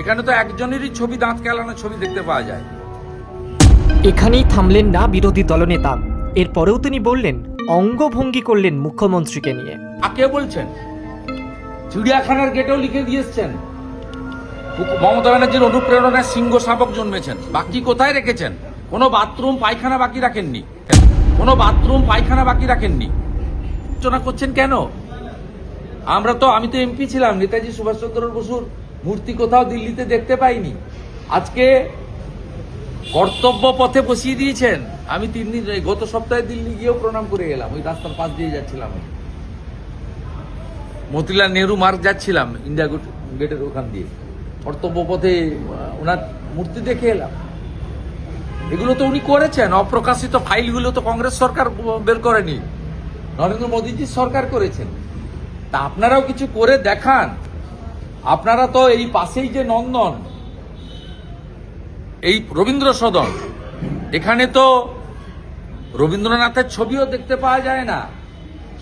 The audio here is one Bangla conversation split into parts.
এখানে তো একজনেরই ছবি দাঁত কেলানোর ছবি দেখতে পাওয়া যায়। এখানেই থামলেন না বিরোধী দলনেতা। এরপরেও তিনি বললেন অঙ্গভঙ্গি করলেন মুখ্যমন্ত্রীকে নিয়ে। কাকে বলছেন? চিড়িয়াখানার গেটেও লিখে দিয়েছেন মমতা ব্যানার্জির অনুপ্রেরণায় সিংহ শাবক জন্মেছেন। বাকি কোথায় রেখেছেন? কোনো বাথরুম পায়খানা বাকি রাখেননি। কোনো বাথরুম পায়খানা বাকি রাখেননি। আলোচনা করছেন কেন? আমরা তো, আমি তো এমপি ছিলাম, নেতাজি সুভাষচন্দ্র বসুর মূর্তি কোথাও দিল্লিতে দেখতে পাইনি। আজকে কর্তব্য পথে বসিয়ে দিয়েছেন। আমি তিন দিন গত সপ্তাহে দিল্লি গিয়েও প্রণাম করে গেলাম ওই রাস্তার পাশ দিয়ে যাচ্ছিলাম মতিলাল নেহরু মার্গ যাচ্ছিলাম, ইন্ডিয়া গেট- গেটের ওখান দিয়ে। কর্তব্য পথে ওনার মূর্তি দেখে এলাম। এগুলো তো উনি করেছেন, অপ্রকাশিত ফাইলগুলো তো কংগ্রেস সরকার বের করেনি। নরেন্দ্র মোদীজির সরকার করেছেন। তা আপনারাও কিছু করে দেখান। আপনারা তো এই পাশেই যে নন্দন, এই রবীন্দ্র সদন এখানে তো রবীন্দ্রনাথের ছবিও দেখতে পাওয়া যায় না,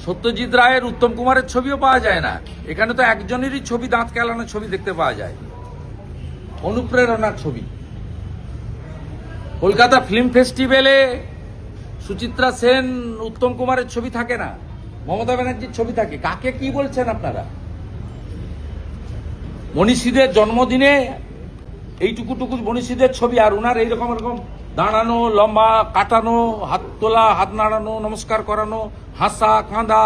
সত্যজিৎ রায়ের, উত্তম কুমারের ছবিও পাওয়া যায় না। এখানে তো একজনেরই ছবি, দাঁত কেলানোর ছবি দেখতে পাওয়া যায়। অনুপ্রেরণার ছবি। কলকাতা ফিল্ম ফেস্টিভ্যালে সুচিত্রা সেন, উত্তম কুমারের ছবি থাকে না। মমতা ব্যানার্জির ছবি থাকে। কাকে কি বলছেন আপনারা? মনীষীদের জন্মদিনে এইটুকু টুকু মনীষীদের ছবি আর উনার এইরকম এরকম দাঁড়ানো, লম্বা কাটানো, হাত তোলা, হাত নাড়ানো, নমস্কার করানো, হাসা, কাঁদা,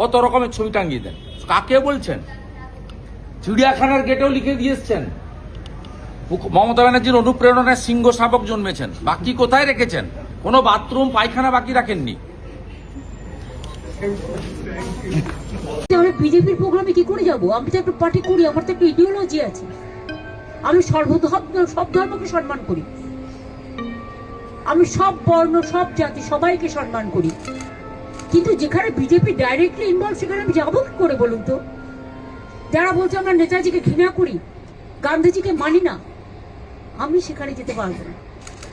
কত রকমের ছবি টাঙ্গিয়ে দেন। কাকে বলছেন? চিড়িয়াখানার গেটেও লিখে দিয়েছেন মমতা ব্যানার্জির অনুপ্রেরণায় সিংহ শাবক জন্মেছেন। বাকি কোথায় রেখেছেন? কোনো বাথরুম, পায়খানা বাকি রাখেননি। আমরা বিজেপির প্রোগ্রামে কি করে যাব? আমি তো একটা পার্টি করি, আমার তো একটা ইডিওলজি আছে। আমি সর্বধর্ম সব ধর্মকে সম্মান করি। আমি সব বর্ণ, সব জাতি, সবাইকে সম্মান করি। কিন্তু যেখানে বিজেপি ডাইরেক্টলি ইনভলভ সেখানে আমি যাব কি করে বলুন তো? যারা বলছে আমরা নেতাজিকে ঘৃণা করি, গান্ধীজিকে মানি না, আমি সেখানে যেতে পারব না।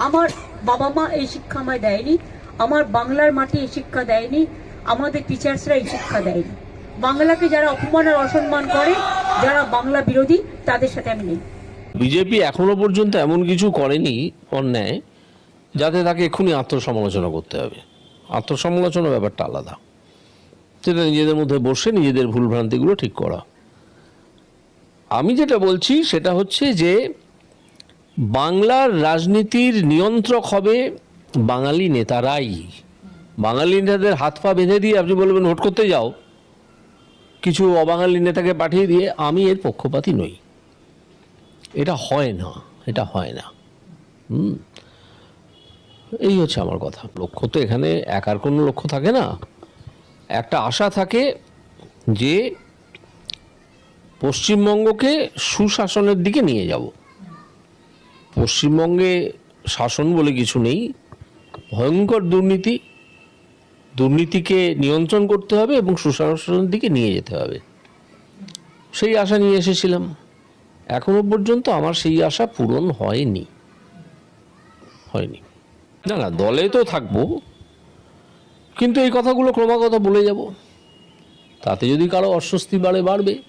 আমার বাবা মা এই শিক্ষা আমায় দেয়নি, আমার বাংলার মাটি এই শিক্ষা দেয়নি আমাদের টিচার্সরা এই শিক্ষা দেয়নি। বাংলাকে যারা অপমান আর অসম্মান করে, যারা বাংলা বিরোধী, তাদের সাথে আমি নেই। বিজেপি এখনও পর্যন্ত এমন কিছু করেনি অন্যায়, যাতে তাকে এক্ষুনি আত্মসমালোচনা করতে হবে। আত্মসমালোচনা ব্যাপারটা আলাদা। সেটা নিজেদের মধ্যে বসে নিজেদের ভুলভ্রান্তিগুলো ঠিক করা। আমি যেটা বলছি, সেটা হচ্ছে যে বাংলার রাজনীতির নিয়ন্ত্রক হবে বাঙালি নেতারাই। বাঙালি নেতাদের হাত পা বেঁধে দিয়ে আপনি বলবেন, ভোট করতে যাও। কিছু অবাঙালি নেতাকে পাঠিয়ে দিয়ে আমি এর পক্ষপাতী নই। এটা হয় না, এটা হয় না। হুম। এই হচ্ছে আমার কথা। লক্ষ্য তো এখানে একার কোনো লক্ষ্য থাকে না। একটা আশা থাকে যে পশ্চিমবঙ্গকে সুশাসনের দিকে নিয়ে যাব। পশ্চিমবঙ্গে শাসন বলে কিছু নেই। ভয়ঙ্কর দুর্নীতি দুর্নীতিকে নিয়ন্ত্রণ করতে হবে এবং সুশাসনের দিকে নিয়ে যেতে হবে। সেই আশা নিয়ে এসেছিলাম। এখনও পর্যন্ত আমার সেই আশা পূরণ হয়নি। হয়নি। না না, দলে তো থাকব, কিন্তু এই কথাগুলো ক্রমাগত বলে যাব। তাতে যদি কারও অস্বস্তি বাড়ে, বাড়বে।